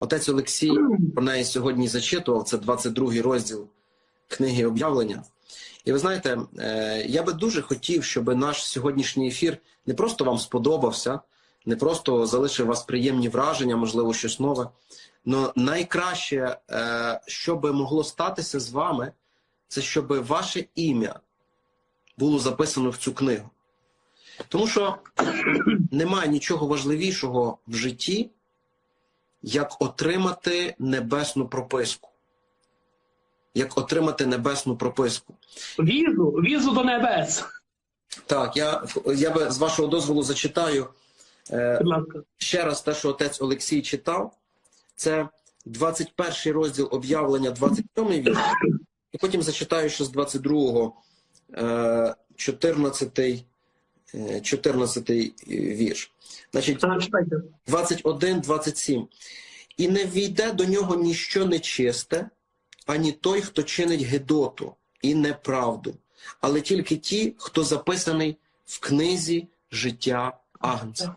Отець Олексій про неї сьогодні зачитував. Це 22 розділ книги об'явлення. І ви знаєте, е, я би дуже хотів, щоб наш сьогоднішній ефір не просто вам сподобався, не просто залишив вас приємні враження, можливо, щось нове. Но найкраще, е, що би могло статися з вами, це щоб ваше ім'я було записано в цю книгу. Тому що немає нічого важливішого в житті, як отримати небесну прописку. Як отримати небесну прописку. Візу, візу до небес. Так, я, я би з вашого дозволу зачитаю е, ще раз те, що отець Олексій читав. Це 21 розділ об'явлення, 27 вірш. І потім зачитаю ще з 22-го, е, 14, е, 14 вірш. Значить, 21, 27. І не війде до нього ніщо нечисте, ані той, хто чинить Гедоту і неправду, але тільки ті, хто записаний в книзі життя Агнця.